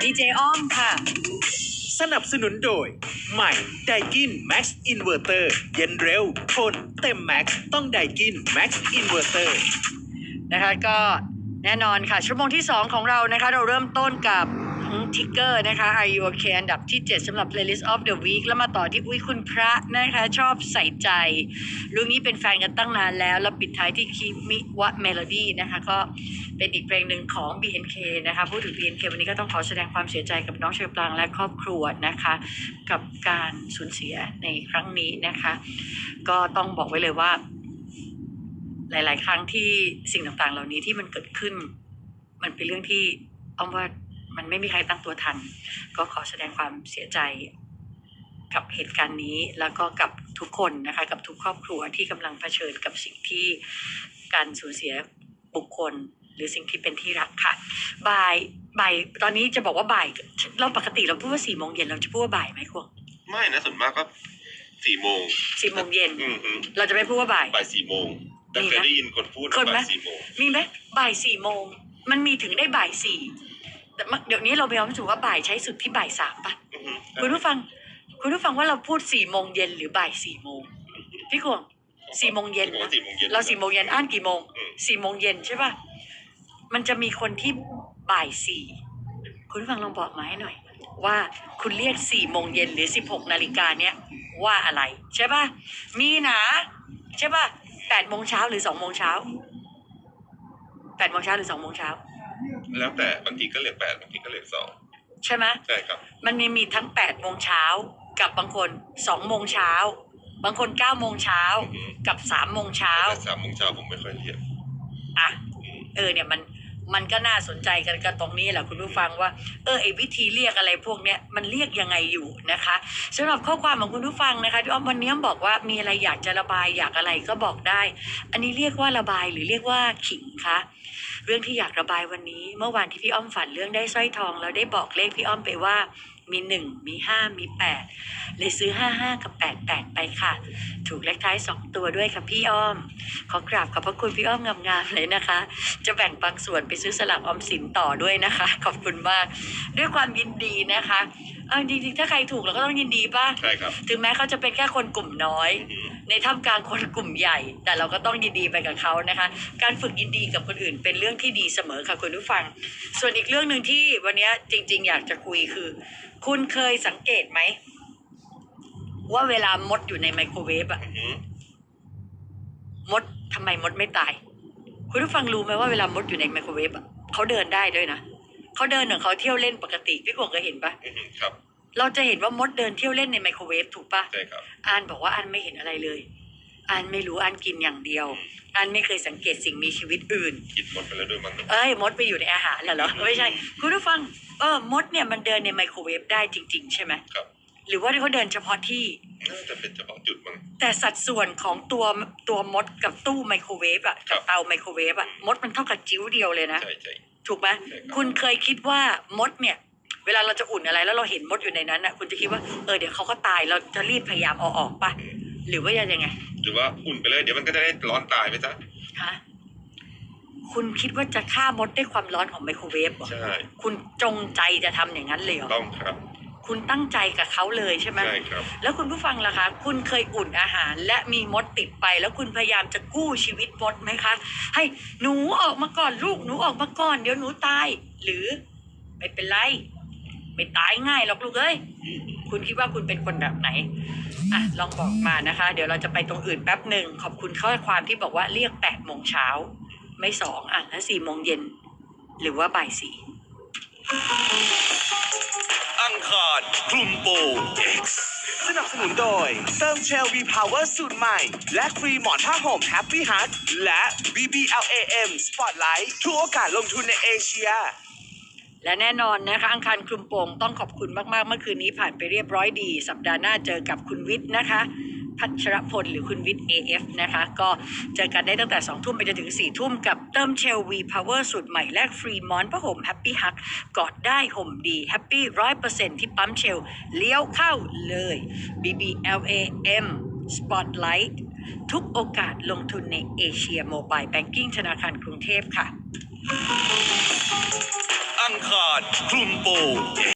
ดีเจอ้อมค่ะ สนับสนุนโดย ใหม่ไดกิน Max Inverter เย็นเร็วทนเต็มแม็กต้องไดกิน Max Inverter นะคะก็แน่นอนค่ะ ชั่วโมงที่ 2 ของเรานะคะ เราเริ่มต้นกับ ทิกเกอร์นะคะ Are You Okay อันดับที่ 7สำหรับ Playlist of the Week แล้วมาต่อที่อุ้ยคุณพระนะคะ ชอบใส่ใจลุงนี้เป็นแฟนกันตั้งนานแล้ว แล้วปิดท้ายที่คิมิวะเมโลดี้นะคะ ก็เป็นอีกเพลงหนึ่งของ BNK นะคะ พูดถึง BNK วันนี้ก็ต้องขอแสดงความเสียใจกับน้องเชอปรางและครอบครัวนะคะ กับการสูญเสียในครั้งนี้นะคะ ก็ต้องบอกไว้เลยว่า หลาย ๆ ครั้งที่สิ่งต่างๆ เหล่านี้ที่มันเกิดขึ้น มันเป็นเรื่องที่อ้อมว่า มันไม่มีใครตั้งตัวทัน ก็ขอแสดงความเสียใจกับเหตุการณ์นี้แล้วก็กับทุกคนนะคะ กับทุกครอบครัวที่กำลังเผชิญกับสิ่งที่การสูญเสียบุคคล หรือสิ่งที่เป็นที่รักค่ะบ่ายบ่ายตอนนี้จะบอกว่าบ่ายเราปกติเราพูดว่าสี่โมงเย็นเราจะพูดว่าบ่ายไหมควงไม่นะส่วนมากก็สี่โมงสี่โมงเย็นอืมฮึเราจะไม่พูดว่าบ่าย บ่ายสี่โมงแต่มีเคยนะได้ยินคนพูดคนไหม บ่ายสี่โมงมีไหมบ่ายสี่โมงมันมีถึงได้บ่ายสี่ แต่เมื่อเดี๋ยวนี้เราไปเอามาถือว่าบ่ายใช้สุดที่บ่ายสามปะอือฮึคุณผู้ฟัง คุณผู้ฟังว่าเราพูดสี่โมงเย็นหรือบ่ายสี่โมงพี่กวงสี่โมงเย็นผมนะว่าสี่โมงเย็น เราสี่โมงเย็นอ่านกี่โมงอืม สี่โมงเย็นใช่ปะมันจะมีคนที่บ่ายสี่คุณผู้ฟังลองบอกมาให้หน่อย ว่าคุณเรียกสี่โมงเย็นหรือสิบหกนาฬิกาเนี้ยว่าอะไร ใช่ปะมีนะใช่ปะแปดโมงเช้าหรือสองโมงเช้าแปดโมงเช้าหรือสองโมงเช้า แล้วแต่บางทีก็เรียกแปดบางทีก็เรียกสองใช่ไหมใช่ครับ มันมีมีทั้ง8ปดโมงเช้ากับบางคน2องโมงเช้า บางคน9ก้าโมงเช้าอือฮึกับ3ามโมงเช้าแต่สามโมงเช้าผมไม่ค่อยเรียกอะอืมเออเนี่ยมัน มันก็น่าสนใจกันกันตรงนี้แหละคุณผู้ฟังว่า เออไอวิธีเรียกอะไรพวกเนี้ยมันเรียกยังไงอยู่นะคะสำหรับข้อความของคุณผู้ฟังนะคะที่อ้อมวันนี้อ้อมบอกว่ามีอะไรอยากจะระบายอยากอะไรก็บอกได้ อันนี้เรียกว่าระบายหรือเรียกว่าขิงคะเรื่องที่อยากระบายวันนี้ เมื่อวานที่พี่อ้อมฝันเรื่องได้สร้อยทองแล้วได้บอกเลขพี่อ้อมไปว่า มีหนึ่งมีห้ามีแปดเลยซื้อห้าห้ากับแปดแปดไปค่ะ ถูกเลขท้ายสองตัวด้วยค่ะพี่อ้อม ขอกราบขอบพระคุณพี่อ้อมงามๆเลยนะคะ จะแบ่งบางส่วนไปซื้อสลากออมสินต่อด้วยนะคะ ขอบคุณมาก ด้วยความยินดีนะคะเอาจริงๆถ้าใครถูกเราก็ต้องยินดีป่ะใช่ครับ ถึงแม้เขาจะเป็นแค่คนกลุ่มน้อย อือฮึ ในท่ามกลางคนกลุ่มใหญ่ แต่เราก็ต้องยินดีไปกับเขานะคะ การฝึกยินดีกับคนอื่นเป็นเรื่องที่ดีเสมอค่ะคุณผู้ฟัง ส่วนอีกเรื่องหนึ่งที่วันนี้จริง ๆ อยากจะคุยคือ คุณเคยสังเกตไหม ว่าเวลามดอยู่ในไมโครเวฟอะอือฮึมดทำไมมดไม่ตาย คุณผู้ฟังรู้ไหมว่าเวลามดอยู่ในไมโครเวฟอะเขาเดินได้ด้วยนะเขาเดินของเขาเที่ยวเล่นปกติพี่กวงเคยเห็นปะอือฮึครับ เราจะเห็นว่ามดเดินเที่ยวเล่นในไมโครเวฟถูกปะใช่ครับ อานบอกว่าอานไม่เห็นอะไรเลย อานไม่รู้อานกินอย่างเดียว อานไม่เคยสังเกตสิ่งมีชีวิตอื่น กินหมดไปแล้วด้วยมั้งเอ้ยมดไปอยู่ในอาหารเหรอ ไม่ใช่ คุณผู้ฟัง เออมดเนี่ยมันเดินในไมโครเวฟได้จริง ๆ ใช่ไหม ครับ หรือว่าเขาเดินเฉพาะที่ น่าจะเป็นเฉพาะจุดมั้ง แต่สัดส่วนของตัวตัวมดกับตู้ไมโครเวฟอะครักับบเตาไมโครเวฟอะมดมันเท่ากับจิ้วเดียวเลยนะ ใช่ใช่ถูกไหมใช่ครับคุณเคยคิดว่ามดเนี่ย เวลาเราจะอุ่นอะไร แล้วเราเห็นมดอยู่ในนั้นอะคุณจะคิดว่าเออเดี๋ยวเขาก็ตายเราจะรีบพยายามเอาออกปะหรือว่ายังไง หรือว่าอุ่นไปเลยเดี๋ยวมันก็จะได้ร้อนตายไปซะฮะคุณคิดว่าจะฆ่ามดด้วยความร้อนของไมโครเวฟเหรอใช่คุณจงใจจะทำอย่างนั้นเลยเหรอต้องครับ คุณตั้งใจกับเขาเลยใช่ไหมใช่ครับ แล้วคุณผู้ฟังล่ะคะ คุณเคยอุ่นอาหาร และมีมดติดไป แล้วคุณพยายามจะกู้ชีวิตมดไหมคะ ให้หนูออกมาก่อนลูกหนูออกมาก่อน เดี๋ยวหนูตาย หรือไม่เป็นไร ไม่ตายง่ายหรอกลูกเอ้ยคุณคิดว่าคุณเป็นคนแบบไหนอะลองบอกมานะคะ เดี๋ยวเราจะไปตรงอื่นแป๊บหนึ่งขอบคุณข้อความที่บอกว่าเรียกแปดโมงเช้าไม่สองอะแล้วสี่โมงเย็นหรือว่าบ่ายสี่อังคารคลุมโปง X สนับสนุนโดย เติมเชลวีพาวเวอร์สูตรใหม่ และฟรีหมอนผ้าห่ม Happy Hut และ BBLAM Spotlight ทุกโอกาสลงทุนในเอเชีย และแน่นอนนะคะ อังคารคลุมโปงต้องขอบคุณมากๆ เมื่อคืนนี้ผ่านไปเรียบร้อยดี สัปดาห์หน้าเจอกับคุณวิทย์นะคะ พัชรพลหรือคุณวิทย์ AF นะคะ ก็เจอกันได้ตั้งแต่ 2 ทุ่มไปจนถึง 4 ทุ่มกับเติมเชลวีพาวเวอร์สูตรใหม่แลกฟรีมอนผ้าห่มแฮปปี้ฮักกอดได้ห่มดีแฮปปี้ร้อยเปอร์เซ็นที่ปั๊มเชลเลี้ยวเข้าเลย BBLAM Spotlight ทุกโอกาสลงทุนในเอเชียโมบายแบงกิ้งธนาคารกรุงเทพค่ะ ออังคารคลุมโปง